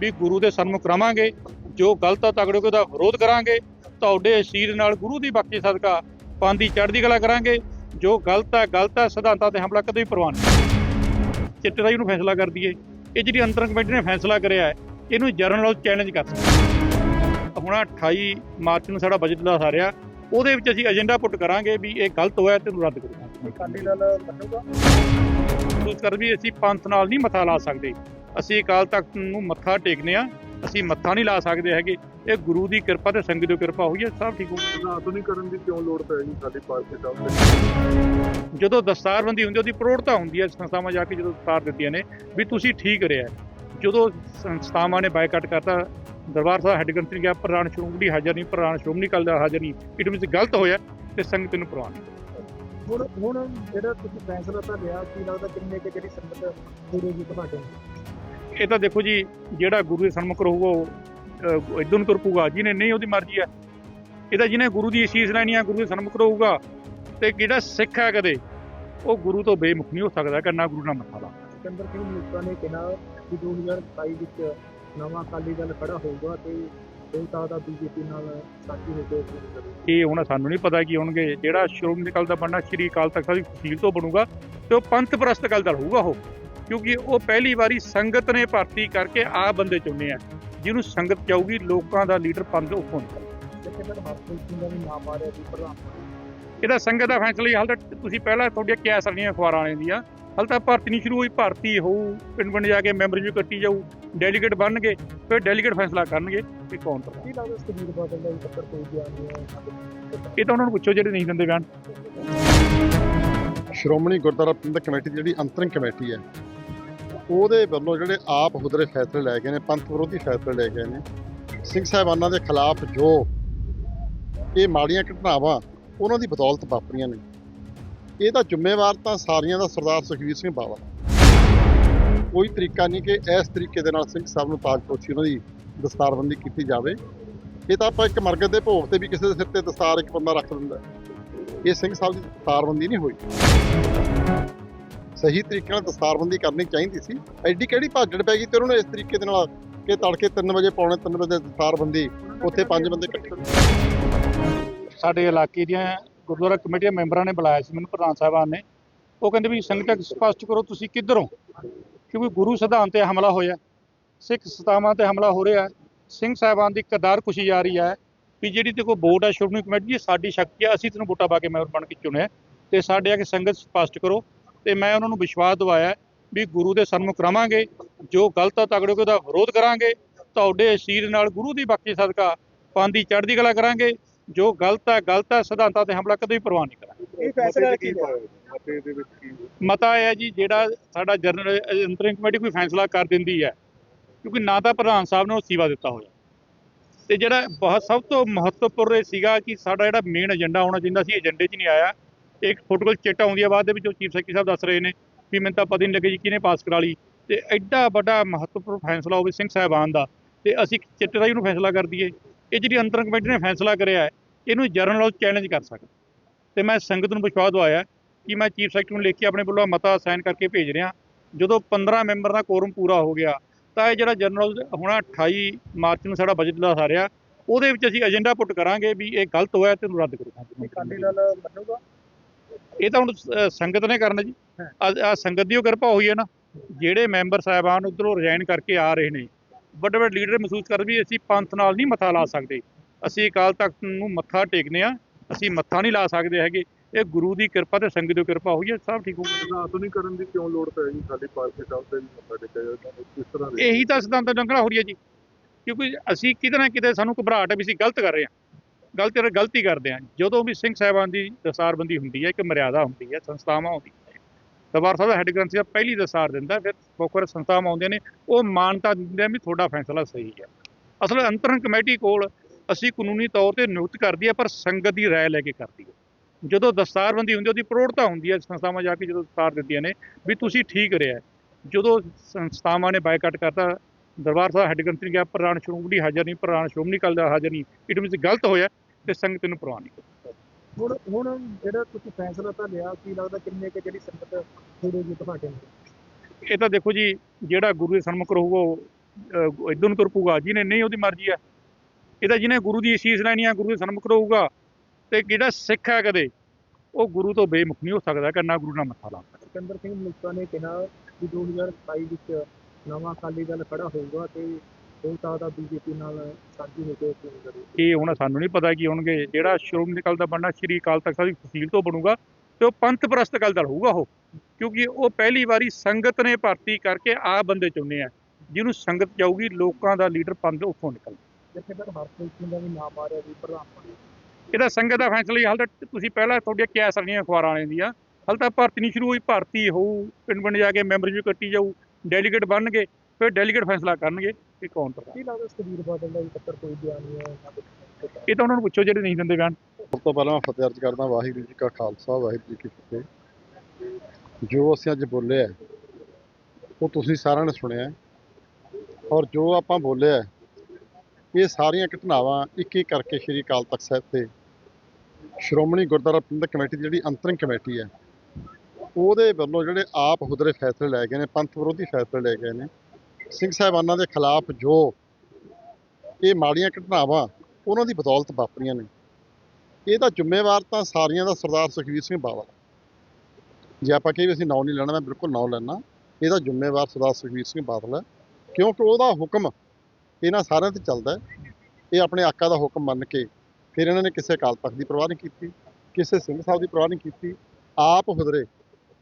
ਵੀ ਗੁਰੂ ਦੇ ਸਨਮੁਖ ਰਵਾਂਗੇ ਜੋ ਗਲਤ ਆ ਤਗੜੇ ਉਹਦਾ ਵਿਰੋਧ ਕਰਾਂਗੇ ਤੁਹਾਡੇ ਅਸ਼ੀਰ ਨਾਲ ਗੁਰੂ ਦੀ ਬਖਸ਼ੀ ਸਦਕਾ ਪੰਨ ਦੀ ਚੜ੍ਹਦੀ ਕਲਾ ਕਰਾਂਗੇ ਜੋ ਗਲਤ ਹੈ ਗਲਤ ਹੈ ਸਿਧਾਂਤਾਂ ਤੇ ਹਮਲਾ ਕਦੇ ਵੀ ਪ੍ਰਵਾਨ ਨਹੀਂ ਚਿੱਟੇ ਦਾ ਨੂੰ ਫੈਸਲਾ ਕਰ ਦਈਏ। ਇਹ ਜਿਹੜੀ ਅੰਤਰੰਗ ਕਮੇਟੀ ਨੇ ਫੈਸਲਾ ਕਰਿਆ ਹੈ ਇਹਨੂੰ ਜਰਨਲ ਚੈਲੰਜ ਕਰ ਸਕਦਾ ਹੁਣ 28 ਮਾਰਚ ਨੂੰ ਸਾਡਾ ਬਜਟ ਦਾ ਸਾਰਿਆ ਉਹਦੇ ਵਿੱਚ ਅਸੀਂ ਏਜੰਡਾ ਪੁੱਟ ਕਰਾਂਗੇ ਵੀ ਇਹ ਗਲਤ ਹੋਇਆ ਤੇ ਰੱਦ ਕਰੋ। ਅਕਾਲੀ ਦਲ ਮੰਨੂਗਾ ਕਰ ਵੀ ਅਸੀਂ ਪੰਥ ਨਾਲ ਨਹੀਂ ਮੱਥਾ ਲਾ ਸਕਦੇ। ਅਸੀਂ ਅਕਾਲ ਤਖਤ ਨੂੰ ਮੱਥਾ ਟੇਕਨੇ ਆ ਅਸੀਂ ਮੱਥਾ ਨਹੀਂ ਲਾ ਸਕਦੇ ਹੈਗੇ। ਇਹ ਗੁਰੂ ਦੀ ਕਿਰਪਾ ਤੇ ਸੰਗਤ ਦੀ ਕਿਰਪਾ ਹੋਈ ਹੈ ਸਭ ਠੀਕ ਹੋ ਗਿਆ ਆਧੁਨਿਕਰਨ ਦੀ ਕਿਉਂ ਲੋੜ ਪੈ ਗਈ ਸਾਡੀ ਪਾਰਟੀ ਸਾਹਿਬ ਜਦੋਂ ਦਸਤਾਰਬੰਦੀ ਹੁੰਦੀ ਉਹਦੀ ਪ੍ਰੋੜਤਾ ਹੁੰਦੀ ਹੈ ਸੰਸਥਾਵਾਂ ਜਾ ਕੇ ਜਦੋਂ ਦਸਤਾਰ ਦਿੱਤੀਆਂ ਨੇ ਵੀ ਤੁਸੀਂ ਠੀਕ ਕਰਿਆ ਜਦੋਂ ਸੰਸਥਾਵਾਂ ਨੇ ਬਾਈਕਾਟ ਕਰਤਾ ਦਰਬਾਰ ਸਾਹਿਬ ਹੈੱਡ ਗ੍ਰੰਥੀ ਗਿਆ ਪ੍ਰਧਾਨ ਸ਼੍ਰੋਮਣੀ ਹਾਜ਼ਰ ਨਹੀਂ ਪ੍ਰਧਾਨ ਸ਼੍ਰੋਮਣੀ ਅਕਾਲੀ ਦਾ ਹਾਜ਼ਰ ਨਹੀਂ ਇਟ ਮੀਨਸ ਗਲਤ ਹੋਇਆ ਤੇ ਸੰਗਤ ਨੂੰ ਪ੍ਰਵਾਨ ਹੁਣ ਹੁਣ ਜਿਹੜਾ ਤੁਸੀਂ ਫੈਸਲਾ ਤਾਂ ਲਿਆ ਕੀ ਲੱਗਦਾ ਕਿੰਨੇ ਕਿ ਜਿਹੜੀ ਸੰਗਤ ਜੁੜੇਗੀ ਤੁਹਾਡੇ? ਇਹ ਤਾਂ ਦੇਖੋ ਜੀ ਜਿਹੜਾ ਗੁਰੂ ਦੇ ਸਨਮੁਖ ਰਹੂਗਾ ਉਹ ਇਦੋਂ ਨੂੰ ਤੁਰ ਪਊਗਾ। ਜਿਹਨੇ ਨਹੀਂ ਉਹਦੀ ਮਰਜ਼ੀ ਹੈ। ਇਹ ਤਾਂ ਜਿਹਨੇ ਗੁਰੂ ਦੀ ਅਸੀਸ ਲੈਣੀ ਆ ਗੁਰੂ ਦੇ ਸਨਮੁਖ ਰਹੂਗਾ। ਤੇ ਜਿਹੜਾ ਸਿੱਖ ਹੈ ਕਦੇ ਉਹ ਗੁਰੂ ਤੋਂ ਬੇਮੁਖ ਨਹੀਂ ਹੋ ਸਕਦਾ ਕਰਨਾ ਗੁਰੂ ਨਾਲ ਮੱਥਾ ਲਾ ਸਿਕੰਦਰ ਸਿੰਘ ਮਲੂਕਾ ਨੇ ਕਿਹਾ ਕਿ 2027 ਵਿੱਚ ਨਵਾਂ ਅਕਾਲੀ ਦਲ ਖੜਾ ਹੋਊਗਾ ਤੇ ਹੋ ਸਕਦਾ ਬੀਜੇਪੀ ਨਾਲ ਸਾਥੀ ਹੋ ਕੇ ਇਹ ਹੁਣ ਸਾਨੂੰ ਨਹੀਂ ਪਤਾ ਕੀ ਹੋਣਗੇ। ਜਿਹੜਾ ਸ਼੍ਰੋਮਣੀ ਅਕਾਲੀ ਦਾ ਬਣਨਾ ਸ਼੍ਰੀ ਅਕਾਲ ਤਖਤ ਸਾਹਿਬ ਦੀ ਤੋਂ ਬਣੂਗਾ ਤੇ ਉਹ ਪੰਥ ਪ੍ਰਸਤ ਅਕਾਲੀ ਦਲ ਹੋਊਗਾ ਉਹ। ਕਿਉਂਕਿ ਉਹ ਪਹਿਲੀ ਵਾਰੀ ਸੰਗਤ ਨੇ ਭਰਤੀ ਕਰਕੇ ਆ ਬੰਦੇ ਚੁਣੇ ਆ। ਜਿਹਨੂੰ ਸੰਗਤ ਚਾਹੂਗੀ ਲੋਕਾਂ ਦਾ ਲੀਡਰ ਪੰਥ ਉਹ ਹੁੰਦਾ ਜਥੇਦਾਰ ਹਰਪ੍ਰੀਤ ਸਿੰਘ ਦਾ ਵੀ ਨਾਮ ਆ ਰਿਹਾ ਸੀ ਪ੍ਰਧਾਨ ਇਹਦਾ ਸੰਗਤ ਦਾ ਫੈਸਲਾ ਹੀ ਹਾਲ ਤੱਕ ਤੁਸੀਂ ਪਹਿਲਾਂ ਤੁਹਾਡੀਆਂ ਕਿਆ ਸਰਣੀਆਂ ਅਖਬਾਰਾਂ ਵਾਲਿਆਂ ਦੀਆਂ। ਹਾਲ ਤੱਕ ਭਰਤੀ ਨਹੀਂ ਸ਼ੁਰੂ ਹੋਈ ਭਰਤੀ ਹੋਊ ਪਿੰਡ ਪਿੰਡ ਜਾ ਕੇ ਮੈਂਬਰ ਵੀ ਕੱਟੀ ਜਾਊ ਡੈਲੀਗੇਟ ਬਣਨਗੇ ਫਿਰ ਡੈਲੀਗੇਟ ਫੈਸਲਾ ਕਰਨਗੇ ਕਿ ਕੌਣ ਪ੍ਰਧਾਨ ਕੀ ਲੱਗਦਾ ਸੁਖਬੀਰ ਬਾਦਲ ਦਾ ਪੱਤਰ ਕੋਈ ਗਿਆ ਨਹੀਂ ਇਹ ਤਾਂ ਉਹਨਾਂ ਨੂੰ ਪੁੱਛੋ ਜਿਹੜੇ ਨਹੀਂ ਦਿੰਦੇ ਬਿਆਨ ਸ਼੍ਰੋਮਣੀ ਗੁਰਦੁਆਰਾ ਪ੍ਰਬੰਧਕ ਕਮੇਟੀ ਦੀ ਜਿਹੜੀ ਅੰਤਰਿੰਗ ਕਮੇਟੀ ਹੈ ਉਹਦੇ ਵੱਲੋਂ ਜਿਹੜੇ ਆਪ ਹੁਦਰੇ ਫੈਸਲੇ ਲੈ ਗਏ ਨੇ, ਪੰਥ ਵਿਰੋਧੀ ਫੈਸਲੇ ਲੈ ਗਏ ਨੇ। ਸਿੰਘ ਸਾਹਿਬਾਨਾਂ ਦੇ ਖਿਲਾਫ ਜੋ ਇਹ ਮਾੜੀਆਂ ਘਟਨਾਵਾਂ, ਉਹਨਾਂ ਦੀ ਬਦੌਲਤ ਵਾਪਰੀਆਂ ਨੇ। ਇਹਦਾ ਜ਼ਿੰਮੇਵਾਰ ਤਾਂ ਸਾਰੀਆਂ ਦਾ ਸਰਦਾਰ ਸੁਖਵੀਰ ਸਿੰਘ ਬਾਵਾ। ਕੋਈ ਤਰੀਕਾ ਨਹੀਂ ਕਿ ਇਸ ਤਰੀਕੇ ਦੇ ਨਾਲ ਸਿੰਘ ਸਾਹਿਬ ਨੂੰ ਤਾਜਪੋਸ਼ੀ ਉਹਨਾਂ ਦੀ ਦਸਤਾਰਬੰਦੀ ਕੀਤੀ ਜਾਵੇ। ਇਹ ਤਾਂ ਆਪਾਂ ਇੱਕ ਮਰਗਤ ਦੇ ਭੋਗ ਤੇ ਵੀ ਕਿਸੇ ਦੇ ਸਿਰ ਤੇ ਦਸਤਾਰ ਇੱਕ ਬੰਦਾ ਰੱਖ ਦਿੰਦਾ। ਇਹ ਸਿੰਘ ਸਾਹਿਬ ਦੀ ਦਸਤਾਰਬੰਦੀ ਨਹੀਂ ਹੋਈ। ਸਹੀ ਤਰੀਕੇ ਨਾਲ ਦਸਤਾਰਬੰਦੀ ਕਰਨੀ ਚਾਹੀਦੀ ਸੀ। ਐਡੀ ਕਿਹੜੀ ਭਾਜੜ ਪੈ ਗਈ ਤੇ ਉਹਨਾਂ ਨੂੰ ਇਸ ਤਰੀਕੇ ਦੇ ਨਾਲ ਕਿ ਤੜਕੇ 3 ਵਜੇ ਪੌਣੇ 3 ਵਜੇ ਦਸਤਾਰਬੰਦੀ ਉੱਥੇ ਪੰਜ ਬੰਦੇ ਇਕੱਠੇ ਸਾਡੇ ਇਲਾਕੇ ਦੀਆਂ ਗੁਰਦੁਆਰਾ ਕਮੇਟੀ ਮੈਂਬਰਾਂ ਨੇ ਬੁਲਾਇਆ ਸੀ ਮੈਨੂੰ ਪ੍ਰਧਾਨ ਸਾਹਿਬਾਨ ਨੇ। ਉਹ ਕਹਿੰਦੇ ਵੀ ਸੰਗਤ ਸਪਸ਼ਟ ਕਰੋ ਤੁਸੀਂ ਕਿੱਧਰੋਂ? ਕਿਉਂਕਿ ਗੁਰੂ ਸਿਧਾਂਤ ਤੇ ਹਮਲਾ ਹੋਇਆ ਸਿੱਖ ਸਤਾਵਾਂ ਤੇ ਹਮਲਾ ਹੋ ਰਿਹਾ ਸਿੰਘ ਸਾਹਿਬਾਨ ਦੀ ਕਦਾਰ ਕੁਸ਼ੀ ਜਾ ਰਹੀ ਹੈ ਵੀ ਜਿਹੜੀ ਤੇ ਕੋਈ ਵੋਟ ਹੈ ਸ਼੍ਰੋਮਣੀ ਕਮੇਟੀ ਦੀ ਸਾਡੀ ਸ਼ਕਤੀ ਹੈ ਅਸੀਂ ਤੈਨੂੰ ਵੋਟਾਂ ਪਾ ਕੇ ਮੈਂਬਰ ਬਣ ਕੇ ਚੁਣਿਆ ਤੇ ਸਾਡੇ ਆ ਕੇ ਸੰਗਤ ਸਪਸ਼ਟ ਕਰੋ ਤੇ ਮੈਂ ਉਹਨਾਂ ਨੂੰ ਵਿਸ਼ਵਾਸ ਦਿਵਾਇਆ ਵੀ ਗੁਰੂ ਦੇ ਸਨਮੁਖ ਰਵਾਂਗੇ ਜੋ ਗਲਤ ਆ ਤਗੜੇ ਉਹਦਾ ਵਿਰੋਧ ਕਰਾਂਗੇ ਤੁਹਾਡੇ ਅਸ਼ੀਰ ਨਾਲ ਗੁਰੂ ਦੀ ਬਖਸ਼ੀ ਸਦਕਾ ਪੰਨ ਦੀ ਚੜ੍ਹਦੀ ਕਲਾ ਕਰਾਂਗੇ ਜੋ ਗਲਤ ਹੈ ਗਲਤ ਹੈ ਸਿਧਾਂਤਾਂ ਤੇ ਹਮਲਾ ਕਦੇ ਵੀ ਪ੍ਰਵਾਨ ਨਹੀਂ ਕਰਾਂਗੇ। ਇਹ ਫੈਸਲਾ ਕੀ ਮਤੇ ਦੇ ਵਿੱਚ ਕੀ ਮਤਾ ਇਹ ਹੈ ਜੀ ਜਿਹੜਾ ਸਾਡਾ ਜਨਰਲ ਅੰਤਰਿੰਗ ਕਮੇਟੀ ਕੋਈ ਫੈਸਲਾ ਕਰ ਦਿੰਦੀ ਹੈ ਕਿਉਂਕਿ ਨਾ ਤਾਂ ਪ੍ਰਧਾਨ ਸਾਹਿਬ ਨੇ ਉਹ ਸੀਵਾ ਦਿੱਤਾ ਹੋਇਆ। ਤੇ ਜਿਹੜਾ ਬਹੁਤ ਸਭ ਤੋਂ ਮਹੱਤਵਪੂਰਨ ਇਹ ਸੀਗਾ ਕਿ ਸਾਡਾ ਜਿਹੜਾ ਮੇਨ ਏਜੰਡਾ ਹੋਣਾ ਚਾਹੀਦਾ ਸੀ ਏਜੰਡੇ 'ਚ ਨਹੀਂ ਆਇਆ ਇੱਕ ਫੋਟੋ ਕੋਲ ਚਿੱਟ ਆਉਂਦੀ ਆ, ਬਾਅਦ ਦੇ ਵਿੱਚ ਉਹ ਚੀਫ ਸੈਕਟਰੀ ਸਾਹਿਬ ਦੱਸ ਰਹੇ ਨੇ ਵੀ ਮੈਨੂੰ ਤਾਂ ਪਤਾ ਨਹੀਂ ਲੱਗੇ ਜੀ ਕਿਹਨੇ ਪਾਸ ਕਰਾ ਲਈ। ਤੇ ਐਡਾ ਵੱਡਾ ਮਹੱਤਵਪੂਰਨ ਫੈਸਲਾ ਹੋਵੇ ਸਿੰਘ ਸਾਹਿਬਾਨ ਦਾ, ਤੇ ਅਸੀਂ ਚਿੱਟ ਦਾ ਨੂੰ ਫੈਸਲਾ ਕਰ ਦਈਏ। ਇਹ ਜਿਹੜੀ ਅੰਤਰੰਗ ਕਮੇਟੀ ਨੇ ਫੈਸਲਾ ਕਰਿਆ ਇਹਨੂੰ ਜਰਨਲ ਚੈਲੰਜ ਕਰ ਸਕਦਾ। ਤੇ ਮੈਂ ਸੰਗਤ ਨੂੰ ਵਿਸ਼ਵਾਸ ਦਵਾਇਆ ਕਿ ਮੈਂ ਚੀਫ ਸੈਕਟਰੀ ਨੂੰ ਲਿਖ ਕੇ ਆਪਣੇ ਵੱਲੋਂ ਮਤਾ ਸਾਈਨ ਕਰਕੇ ਭੇਜ ਰਿਹਾ। ਜਦੋਂ 15 ਮੈਂਬਰ ਦਾ ਕੋਰਮ ਪੂਰਾ ਹੋ ਗਿਆ, ਤਾਂ ਇਹ ਜਿਹੜਾ ਜਨਰਲ ਹੋਣਾ 28 ਮਾਰਚ ਨੂੰ ਸਾਡਾ ਬਜਟ ਦਾ ਸਾਰਿਆ, ਉਹਦੇ ਵਿੱਚ ਅਸੀਂ ਏਜੰਡਾ ਪੁੱਟ ਕਰਾਂਗੇ ਵੀ ਇਹ ਗਲਤ ਹੋਇਆ ਤੇ ਇਹਨੂੰ ਰੱਦ ਅਕਾਲੀ ਦਲ ਮੰਨੂਗਾ? ਇਹ ਤਾਂ ਹੁਣ ਸੰਗਤ ਨੇ ਕਰਨਾ ਜੀ। ਆ ਸੰਗਤ ਦੀ ਉਹ ਕਿਰਪਾ ਹੋਈ ਹੈ ਨਾ। ਜਿਹੜੇ ਮੈਂਬਰ ਸਾਹਿਬਾਨ ਉਧਰੋਂ ਰਿਜ਼ਾਈਨ ਕਰਕੇ ਆ ਰਹੇ ਨੇ ਵੱਡੇ ਵੱਡੇ ਲੀਡਰ ਮਹਿਸੂਸ ਕਰ ਵੀ ਅਸੀਂ ਪੰਥ ਨਾਲ ਨਹੀਂ ਮੱਥਾ ਲਾ ਸਕਦੇ। ਅਸੀਂ ਅਕਾਲ ਤਖਤ ਨੂੰ ਮੱਥਾ ਟੇਕਨੇ ਆ ਅਸੀਂ ਮੱਥਾ ਨਹੀਂ ਲਾ ਸਕਦੇ ਹੈਗੇ। ਇਹ ਗੁਰੂ ਦੀ ਕਿਰਪਾ ਤੇ ਸੰਗਤ ਦੀ ਕਿਰਪਾ ਹੋਈ ਹੈ ਸਭ ਠੀਕ ਹੋ ਗਿਆ। ਆਧੁਨਿਕਰਨ ਦੀ ਕਿਉਂ ਲੋੜ ਪੈ ਗਈ? ਸਾਡੀ ਪਾਰਟੀ ਸਾਹਿਬ ਤੇ ਮੱਥਾ ਟੇਕਿਆ ਜਾਂਦਾ ਕਿਸ ਤਰ੍ਹਾਂ ਇਹੀ ਤਾਂ ਸਿਧਾਂਤ ਲੰਘਣਾ ਹੋ ਰਹੀ ਹੈ ਜੀ। ਕਿਉਂਕਿ ਅਸੀਂ ਕਿਤੇ ਨਾ ਕਿਤੇ ਸਾਨੂੰ ਘਬਰਾਹਟ ਹੈ ਵੀ ਅਸੀਂ ਗਲਤ ਕਰ ਰਹੇ ਹਾਂ। ਗਲਤੀ ਗਲਤੀ ਕਰਦੇ ਹਾਂ, ਜਦੋਂ ਵੀ ਸਿੰਘ ਸਾਹਿਬਾਨ ਦੀ ਦਸਾਰਬੰਦੀ ਹੁੰਦੀ ਹੈ, ਇੱਕ ਮਰਿਆਦਾ ਹੁੰਦੀ ਹੈ, ਸੰਸਥਾਵਾਂ ਹੁੰਦੀਆਂ ਨੇ। ਦਰਬਾਰ ਸਾਹਿਬ ਦਾ ਹੈੱਡ ਗ੍ਰੰਥੀ ਸਾਹਿਬ ਪਹਿਲੀ ਦਸਾਰ ਦਿੰਦਾ ਫਿਰ ਮੁੱਖ ਸੰਸਥਾਵਾਂ ਆਉਂਦੀਆਂ ਨੇ, ਉਹ ਮਾਨਤਾ ਦਿੰਦੇ ਆ ਵੀ ਤੁਹਾਡਾ ਫੈਸਲਾ ਸਹੀ ਹੈ। ਅਸਲ ਅੰਤਰਨ ਕਮੇਟੀ ਕੋਲ ਅਸੀਂ ਕਾਨੂੰਨੀ ਤੌਰ ਤੇ ਨਿਯੁਕਤ ਕਰਦੀ ਹੈ, ਪਰ ਸੰਗਤ ਦੀ ਰਾਏ ਲੈ ਕੇ ਕਰਦੀ ਹੈ। ਜਦੋਂ ਦਸਤਾਰਬੰਦੀ ਹੁੰਦੀ ਉਹਦੀ ਪ੍ਰੋੜਤਾ ਹੁੰਦੀ ਹੈ, ਸੰਸਥਾਵਾਂ ਜਾ ਕੇ ਜਦੋਂ ਦਸਤਾਰ ਦਿੰਦੀਆਂ ਨੇ ਵੀ ਤੁਸੀਂ ਠੀਕ ਰਿਹਾ ਜਦੋਂ ਸੰਸਥਾਵਾਂ ਨੇ ਬਾਈਕਾਟ ਕਰਤਾ, ਦਰਬਾਰ ਸਾਹਿਬ ਹੈੱਡ ਗ੍ਰੰਥੀ ਗਿਆ ਪ੍ਰਧਾਨ ਸ਼੍ਰੋਮਣੀ ਹਾਜ਼ਰ ਨਹੀਂ ਪ੍ਰਧਾਨ ਸ਼੍ਰੋਮਣੀ ਅਕਾਲੀ ਦਾ ਹਾਜ਼ਰ ਨਹੀਂ। ਇਟ ਮੀਨਸ ਗਲਤ ਹੋਇਆ। ਤੇ ਸੰਗਤ ਨੂੰ ਪ੍ਰਵਾਨ ਨਹੀਂ ਹੁਣ ਹੁਣ ਜਿਹੜਾ ਤੁਸੀਂ ਫੈਸਲਾ ਤਾਂ ਲਿਆ ਕੀ ਲੱਗਦਾ ਕਿੰਨੇ ਕਿ ਜਿਹੜੀ ਸੰਗਤ ਜੁੜੇਗੀ ਤੁਹਾਡੇ ਨਾਲ ਇਹ ਤਾਂ ਦੇਖੋ ਜੀ ਜਿਹੜਾ ਗੁਰੂ ਦੇ ਸਨਮੁਖ ਰਹੂਗਾ ਉਹ ਇੱਧਰ ਨੂੰ ਤੁਰ ਜਿਹਨੇ ਨਹੀਂ ਉਹਦੀ ਮਰਜ਼ੀ ਹੈ। ਇਹਦਾ ਜਿਹਨੇ ਗੁਰੂ ਦੀ ਅਸੀਸ ਲੈਣੀ ਆ ਗੁਰੂ ਦੇ ਸਨਮੁਖ ਰਹੂਗਾ। ਤੇ ਜਿਹੜਾ ਸਿੱਖ ਹੈ ਕਦੇ ਉਹ ਗੁਰੂ ਤੋਂ ਬੇਮੁਖ ਨਹੀਂ ਹੋ ਸਕਦਾ ਕਿ ਨਾ ਗੁਰੂ ਨਾਲ ਮੱਥਾ ਲਾ ਸਿਕੰਦਰ ਸਿੰਘ ਮਲੂਕਾ ਨੇ ਕਿਹਾ ਕਿ 2027 ਵਿੱਚ ਨਵਾਂ ਅਕਾਲੀ ਦਲ ਖੜਾ ਹੋਊਗਾ ਤੇ ਹੋ ਸਕਦਾ ਬੀਜੇਪੀ ਨਾਲ ਸਾਂਝੀ ਹੋ ਕੇ ਚੋਣ ਕਰੇ। ਇਹ ਹੁਣ ਸਾਨੂੰ ਨਹੀਂ ਪਤਾ ਕੀ ਹੋਣਗੇ। ਜਿਹੜਾ ਸ਼੍ਰੋਮਣੀ ਅਕਾਲੀ ਦਾ ਬਣਨਾ ਸ਼੍ਰੀ ਅਕਾਲ ਤਖਤ ਸਾਹਿਬ ਦੀ ਤਹਿਸੀਲ ਤੋਂ ਬਣੂਗਾ ਤੇ ਉਹ ਪੰਥ ਪ੍ਰਸਤ ਅਕਾਲੀ ਦਲ ਹੋਊਗਾ ਉਹ। ਕਿਉਂਕਿ ਉਹ ਪਹਿਲੀ ਵਾਰੀ ਸੰਗਤ ਨੇ ਭਰਤੀ ਕਰਕੇ ਆ ਬੰਦੇ ਚੁਣਨੇ ਆ। ਜਿਹਨੂੰ ਸੰਗਤ ਚਾਹੂਗੀ ਲੋਕਾਂ ਦਾ ਲੀਡਰ ਪੰਥ ਉੱਥੋਂ ਨਿਕਲ ਜਥੇਦਾਰ ਹਰਪ੍ਰੀਤ ਸਿੰਘ ਦਾ ਵੀ ਨਾਮ ਆ ਰਿਹਾ ਵੀ ਪ੍ਰਧਾਨ ਬਣੇ। ਇਹਦਾ ਸੰਗਤ ਦਾ ਫੈਸਲਾ ਹੀ ਹਾਲ ਤੱਕ ਤੁਸੀਂ ਪਹਿਲਾਂ ਤੁਹਾਡੀਆਂ ਕਿਆ ਸਰਨੀਆਂ ਅਖਬਾਰਾਂ ਵਾਲਿਆਂ ਦੀਆਂ। ਹਾਲ ਤੱਕ ਭਰਤੀ ਨਹੀਂ ਸ਼ੁਰੂ ਹੋਈ ਭਰਤੀ ਹੋਊ ਪਿੰਡ ਪਿੰਡ ਜਾ ਕੇ ਮੈਂਬਰ ਵੀ ਕੱਟੀ ਜਾਊ ਡੈਲੀਗੇਟ ਬਣਨਗੇ ਫਿਰ ਡੈਲੀਗੇਟ ਫੈਸਲਾ ਕਰਨਗੇ। ਕਿ ਕੌਣ ਕੀ ਲੱਗਦਾ ਸੁਖਬੀਰ ਬਾਦਲ ਦਾ ਵੀ ਪੱਤਰ ਕੋਈ ਬਿਆਨ ਨਹੀਂ ਹੈ ਨਾ ਕੁਛ ਇਹ ਤਾਂ ਉਹਨਾਂ ਨੂੰ ਪੁੱਛੋ ਜਿਹੜੇ ਨਹੀਂ ਦਿੰਦੇ ਬਿਆਨ ਸਭ ਤੋਂ ਪਹਿਲਾਂ ਮੈਂ ਫਤਿਹ ਅਰਜ਼ ਕਰਦਾ ਵਾਹਿਗੁਰੂ ਜੀ ਕਾ ਖਾਲਸਾ ਵਾਹਿਗੁਰੂ ਜੀ ਕੀ ਫਤਿਹ। ਜੋ ਅਸੀਂ ਅੱਜ ਬੋਲੇ ਆ ਉਹ ਤੁਸੀਂ ਸਾਰਿਆਂ ਨੇ ਸੁਣਿਆ ਹੈ। ਔਰ ਜੋ ਆਪਾਂ ਬੋਲੇ ਆ ਇਹ ਸਾਰੀਆਂ ਘਟਨਾਵਾਂ ਇੱਕ ਇੱਕ ਕਰਕੇ ਸ਼੍ਰੀ ਅਕਾਲ ਤਖਤ ਸਾਹਿਬ ਤੇ ਸ਼੍ਰੋਮਣੀ ਗੁਰਦੁਆਰਾ ਪ੍ਰਬੰਧਕ ਕਮੇਟੀ ਦੀ ਜਿਹੜੀ ਅੰਤਰਿਮ ਕਮੇਟੀ ਹੈ ਉਹਦੇ ਵੱਲੋਂ ਜਿਹੜੇ ਆਪ ਹੁਦਰੇ ਫੈਸਲੇ ਲਏ ਗਏ ਨੇ ਪੰਥ ਵਿਰੋਧੀ ਫੈਸਲੇ ਲਏ ਗਏ ਨੇ ਸਿੰਘ ਸਾਹਿਬਾਨਾਂ ਦੇ ਖਿਲਾਫ ਜੋ ਇਹ ਮਾੜੀਆਂ ਘਟਨਾਵਾਂ, ਉਹਨਾਂ ਦੀ ਬਦੌਲਤ ਵਾਪਰੀਆਂ ਨੇ। ਇਹਦਾ ਜ਼ਿੰਮੇਵਾਰ ਤਾਂ ਸਾਰੀਆਂ ਦਾ ਸਰਦਾਰ ਸੁਖਬੀਰ ਸਿੰਘ ਬਾਦਲ ਜੇ ਆਪਾਂ ਕਹੀਏ ਅਸੀਂ ਨਾਂ ਨਹੀਂ ਲੈਣਾ, ਮੈਂ ਬਿਲਕੁਲ ਨਾਂ ਲੈਣਾ ਇਹਦਾ ਜ਼ਿੰਮੇਵਾਰ ਸਰਦਾਰ ਸੁਖਬੀਰ ਸਿੰਘ ਬਾਦਲ ਹੈ। ਕਿਉਂਕਿ ਉਹਦਾ ਹੁਕਮ ਇਹਨਾਂ ਸਾਰਿਆਂ ਤੇ ਚੱਲਦਾ ਇਹ ਆਪਣੇ ਆਕਾ ਦਾ ਹੁਕਮ ਮੰਨ ਕੇ ਫਿਰ ਇਹਨਾਂ ਨੇ ਕਿਸੇ ਅਕਾਲ ਤਖਤ ਦੀ ਪਰਵਾਹ ਨਹੀਂ ਕੀਤੀ, ਕਿਸੇ ਸਿੰਘ ਸਾਹਿਬ ਦੀ ਪਰਵਾਹ ਨਹੀਂ ਕੀਤੀ। ਆਪ ਹੁਦਰੇ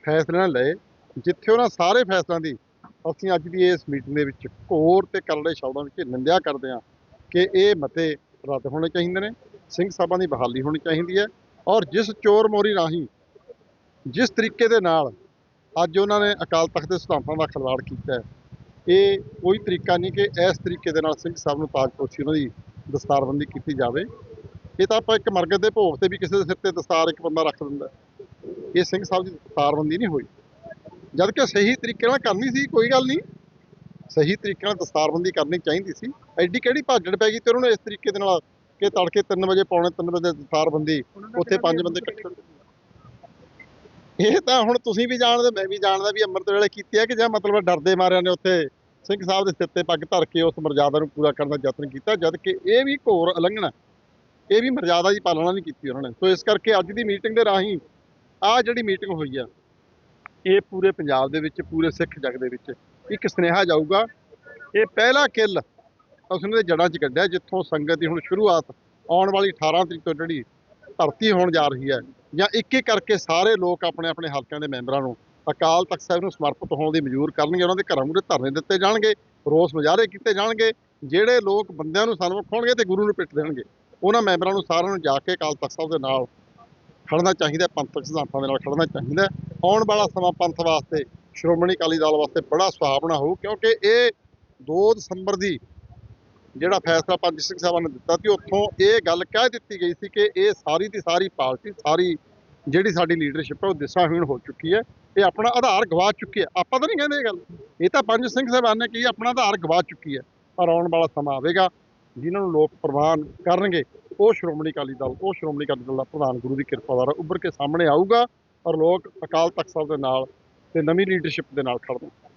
ਫੈਸਲੇ ਲਏ। ਜਿੱਥੇ ਉਹਨਾਂ ਸਾਰੇ ਫੈਸਲਿਆਂ ਦੀ ਅਸੀਂ ਅੱਜ ਦੀ ਇਸ ਮੀਟਿੰਗ ਦੇ ਵਿੱਚ ਘੋਰ ਤੇ ਕਰੜੇ ਸ਼ਬਦਾਂ ਵਿੱਚ ਨਿੰਦਿਆ ਕਰਦੇ ਹਾਂ ਕਿ ਇਹ ਮਤੇ ਰੱਦ ਹੋਣੇ ਚਾਹੀਦੇ ਨੇ, ਸਿੰਘ ਸਾਹਿਬਾਂ ਦੀ ਬਹਾਲੀ ਹੋਣੀ ਚਾਹੀਦੀ ਹੈ ਔਰ ਜਿਸ ਚੋਰ ਮੋਰੀ ਰਾਹੀਂ ਜਿਸ ਤਰੀਕੇ ਦੇ ਨਾਲ ਅੱਜ ਉਹਨਾਂ ਨੇ ਅਕਾਲ ਤਖਤ ਦੇ ਸਿਧਾਂਤਾਂ ਦਾ ਖਿਲਵਾੜ ਕੀਤਾ ਇਹ ਕੋਈ ਤਰੀਕਾ ਨਹੀਂ ਕਿ ਇਸ ਤਰੀਕੇ ਦੇ ਨਾਲ ਸਿੰਘ ਸਾਹਿਬ ਨੂੰ ਤਾਜਪੋਸ਼ੀ ਉਹਨਾਂ ਦੀ ਦਸਤਾਰਬੰਦੀ ਕੀਤੀ ਜਾਵੇ। ਇਹ ਤਾਂ ਆਪਾਂ ਇੱਕ ਮਰਗਤ ਦੇ ਭੋਗ ਤੇ ਵੀ ਕਿਸੇ ਦੇ ਸਿਰ ਤੇ ਦਸਤਾਰ ਇੱਕ ਬੰਦਾ ਰੱਖ ਦਿੰਦਾ ਇਹ ਸਿੰਘ ਸਾਹਿਬ ਦੀ ਦਸਤਾਰਬੰਦੀ ਨਹੀਂ ਹੋਈ। ਜਦ ਕਿ ਸਹੀ ਤਰੀਕੇ ਨਾਲ ਕਰਨੀ ਸੀ ਕੋਈ ਗੱਲ ਨਹੀਂ। ਸਹੀ ਤਰੀਕੇ ਨਾਲ ਦਸਤਾਰਬੰਦੀ ਕਰਨੀ ਚਾਹੀਦੀ ਸੀ। ਐਡੀ ਕਿਹੜੀ ਭਾਜੜ ਪੈ ਗਈ ਤੇ ਉਹਨਾਂ ਨੂੰ ਇਸ ਤਰੀਕੇ ਦੇ ਨਾਲ ਕਿ ਤੜਕੇ 3 ਵਜੇ ਪੌਣੇ 3 ਵਜੇ ਦਸਤਾਰਬੰਦੀ ਉੱਥੇ ਪੰਜ ਬੰਦੇ ਇਕੱਠੇ ਇਹ ਤਾਂ ਹੁਣ ਤੁਸੀਂ ਵੀ ਜਾਣਦੇ ਮੈਂ ਵੀ ਜਾਣਦਾ ਵੀ ਅੰਮ੍ਰਿਤ ਵੇਲੇ ਕੀਤੀ ਹੈ ਕਿ ਜਾਂ ਮਤਲਬ ਡਰਦੇ ਮਾਰਿਆਂ ਨੇ ਉੱਥੇ ਸਿੰਘ ਸਾਹਿਬ ਦੇ ਸਿਰ ਤੇ ਪੱਗ ਧਰ ਕੇ ਉਸ ਮਰਜ਼ਾਦਾ ਨੂੰ ਪੂਰਾ ਕਰਨ ਦਾ ਯਤਨ ਕੀਤਾ ਜਦ ਕਿ ਇਹ ਵੀ ਘੋਰ ਉਲੰਘਣਾ ਇਹ ਵੀ ਮਰਜ਼ਾਦਾ ਦੀ ਪਾਲਣਾ ਨਹੀਂ ਕੀਤੀ ਉਹਨਾਂ ਨੇ। ਸੋ ਇਸ ਕਰਕੇ ਅੱਜ ਦੀ ਮੀਟਿੰਗ ਦੇ ਰਾਹੀਂ ਆਹ ਜਿਹੜੀ ਮੀਟਿੰਗ ਹੋਈ ਆ ਇਹ ਪੂਰੇ ਪੰਜਾਬ ਦੇ ਵਿੱਚ, ਪੂਰੇ ਸਿੱਖ ਜਗ ਦੇ ਵਿੱਚ ਇੱਕ ਸੁਨੇਹਾ ਜਾਊਗਾ। ਇਹ ਪਹਿਲਾ ਕਿੱਲ ਅਸੀਂ ਦੇ ਜੜਾਂ 'ਚ ਕੱਢਿਆ, ਜਿੱਥੋਂ ਸੰਗਤ ਦੀ ਹੁਣ ਸ਼ੁਰੂਆਤ ਆਉਣ ਵਾਲੀ 18 ਤਰੀਕ ਤੋਂ ਜਿਹੜੀ ਧਰਤੀ ਹੋਣ ਜਾ ਰਹੀ ਹੈ। ਜਾਂ ਇੱਕ ਇੱਕ ਕਰਕੇ ਸਾਰੇ ਲੋਕ ਆਪਣੇ ਆਪਣੇ ਹਲਕਿਆਂ ਦੇ ਮੈਂਬਰਾਂ ਨੂੰ ਅਕਾਲ ਤਖਤ ਸਾਹਿਬ ਨੂੰ ਸਮਰਪਿਤ ਹੋਣ ਦੀ ਮਨਜ਼ੂਰ ਕਰਨਗੇ, ਉਹਨਾਂ ਦੇ ਘਰਾਂ ਮੂਹਰੇ ਧਰਨੇ ਦਿੱਤੇ ਜਾਣਗੇ, ਰੋਸ ਮੁਜ਼ਾਹਰੇ ਕੀਤੇ ਜਾਣਗੇ। ਜਿਹੜੇ ਲੋਕ ਬੰਦਿਆਂ ਨੂੰ ਸਨਮੁਖ ਹੋਣਗੇ ਤੇ ਗੁਰੂ ਨੂੰ ਪਿੱਟ ਦੇਣਗੇ, ਉਹਨਾਂ ਮੈਂਬਰਾਂ ਨੂੰ ਸਾਰਿਆਂ ਨੂੰ ਜਾ ਕੇ ਅਕਾਲ ਤਖਤ ਸਾਹਿਬ ਦੇ ਨਾਲ ਖੜਨਾ ਚਾਹੀਦਾ, ਪੰਥਕ ਸਿਧਾਂਤਾਂ ਦੇ ਨਾਲ ਖੜਨਾ ਚਾਹੀਦਾ। ਆਉਣ ਵਾਲਾ ਸਮਾਂ ਪੰਥ ਵਾਸਤੇ, ਸ਼੍ਰੋਮਣੀ ਅਕਾਲੀ ਦਲ ਵਾਸਤੇ ਬੜਾ ਸੁਹਾਵਣਾ ਹੋਊ ਕਿਉਂਕਿ ਇਹ 2 ਦਸੰਬਰ ਦੀ ਜਿਹੜਾ ਫੈਸਲਾ ਪੰਜ ਸਿੰਘ ਸਾਹਿਬਾਂ ਨੇ ਦਿੱਤਾ ਸੀ, ਉੱਥੋਂ ਇਹ ਗੱਲ ਕਹਿ ਦਿੱਤੀ ਗਈ ਸੀ ਕਿ ਇਹ ਸਾਰੀ ਦੀ ਸਾਰੀ ਪਾਰਟੀ, ਸਾਰੀ ਜਿਹੜੀ ਸਾਡੀ ਲੀਡਰਸ਼ਿਪ ਹੈ, ਉਹ ਦਿਸ਼ਾਹੀਣ ਹੋ ਚੁੱਕੀ ਹੈ। ਇਹ ਆਪਣਾ ਆਧਾਰ ਗਵਾ ਚੁੱਕੀ ਹੈ। ਆਪਾਂ ਤਾਂ ਨਹੀਂ ਕਹਿੰਦੇ ਇਹ ਗੱਲ। ਇਹ ਤਾਂ ਪੰਜ ਸਿੰਘ ਸਾਹਿਬਾਨ ਨੇ ਕੀ ਆਪਣਾ ਆਧਾਰ ਗਵਾ ਚੁੱਕੀ ਹੈ। ਪਰ ਆਉਣ ਵਾਲਾ ਸਮਾਂ ਆਵੇਗਾ, ਜਿਨ੍ਹਾਂ ਨੂੰ ਲੋਕ ਪ੍ਰਵਾਨ ਕਰਨਗੇ ਉਹ ਸ਼੍ਰੋਮਣੀ ਅਕਾਲੀ ਦਲ, ਉਹ ਸ਼੍ਰੋਮਣੀ ਅਕਾਲੀ ਦਲ ਦਾ ਪ੍ਰਧਾਨ ਗੁਰੂ ਦੀ ਕਿਰਪਾ ਦੁਆਰਾ ਉੱਭਰ ਕੇ ਸਾਹਮਣੇ ਆਊਗਾ ਔਰ ਲੋਕ ਅਕਾਲ ਤਖਤ ਸਾਹਿਬ ਦੇ ਨਾਲ ਤੇ ਨਵੀਂ ਲੀਡਰਸ਼ਿਪ ਦੇ ਨਾਲ ਖੜਨਗੇ